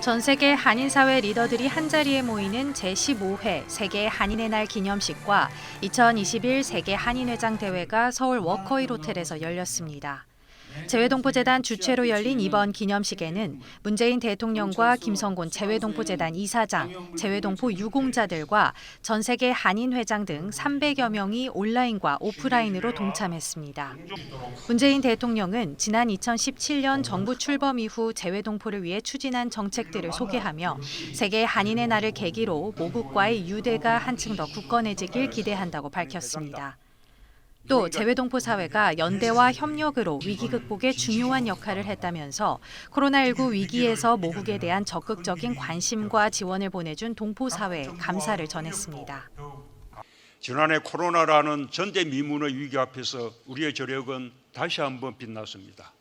전 세계 한인 사회 리더들이 한자리에 모이는 제15회 세계 한인의 날 기념식과 2021 세계 한인회장 대회가 서울 워커힐 호텔에서 열렸습니다. 재외동포재단 주최로 열린 이번 기념식에는 문재인 대통령과 김성곤 재외동포재단 이사장, 재외동포 유공자들과 전 세계 한인 회장 등 300여 명이 온라인과 오프라인으로 동참했습니다. 문재인 대통령은 지난 2017년 정부 출범 이후 재외동포를 위해 추진한 정책들을 소개하며 세계 한인의 날을 계기로 모국과의 유대가 한층 더 굳건해지길 기대한다고 밝혔습니다. 또 재외동포 사회가 연대와 협력으로 위기 극복에 중요한 역할을 했다면서 코로나19 위기에서 모국에 대한 적극적인 관심과 지원을 보내준 동포 사회에 감사를 전했습니다. 지난해 코로나라는 전대미문의 위기 앞에서 우리의 저력은 다시 한번 빛났습니다.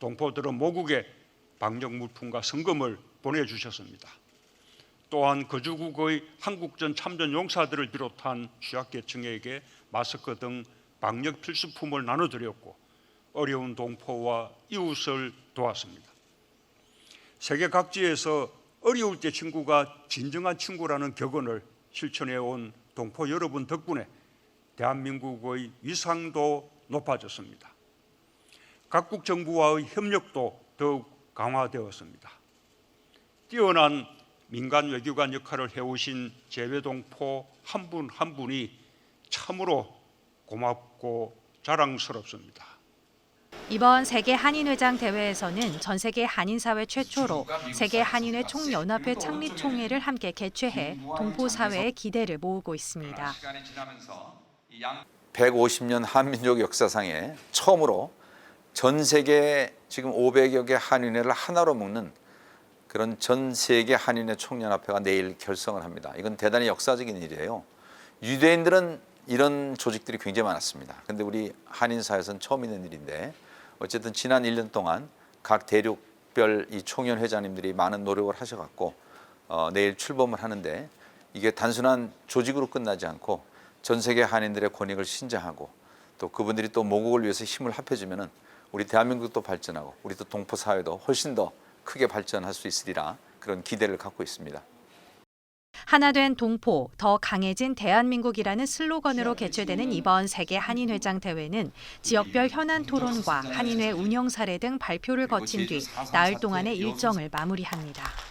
동포들은 모국에 방역 물품과 성금을 보내주셨습니다. 또한 거주국의 한국전 참전 용사들을 비롯한 취약계층에게 마스크 등 방역 필수품을 나눠드렸고 어려운 동포와 이웃을 도왔습니다. 세계 각지에서 어려울 때 친구가 진정한 친구라는 격언을 실천해 온 동포 여러분 덕분에 대한민국의 위상도 높아졌습니다. 각국 정부와의 협력도 더욱 강화되었습니다. 뛰어난 민간 외교관 역할을 해오신 재외동포 한 분한 분이 참으로 고맙고 자랑스럽습니다. 이번 세계 한인회장 대회에서는 전 세계 한인사회 최초로 세계 한인회 총연합회 창립 총회를 함께 개최해 동포 사회의 기대를 모으고 있습니다. 150년 한민족 역사상에 처음으로 전 세계 지금 500여 개 한인회를 하나로 묶는 그런 전 세계 한인회 총연합회가 내일 결성을 합니다. 이건 대단히 역사적인 일이에요. 유대인들은 이런 조직들이 굉장히 많았습니다. 근데 우리 한인사에서는 처음 있는 일인데 어쨌든 지난 1년 동안 각 대륙별 이 총연 회장님들이 많은 노력을 하셔갖고 어, 내일 출범을 하는데 이게 단순한 조직으로 끝나지 않고 전 세계 한인들의 권익을 신장하고 또 그분들이 또 모국을 위해서 힘을 합해주면은 우리 대한민국도 발전하고 우리 또 동포 사회도 훨씬 더 크게 발전할 수 있으리라 그런 기대를 갖고 있습니다. 하나 된 동포, 더 강해진 대한민국이라는 슬로건으로 개최되는 이번 세계 한인회장 대회는 지역별 현안 토론과 한인회 운영 사례 등 발표를 거친 뒤 나흘 동안의 일정을 마무리합니다.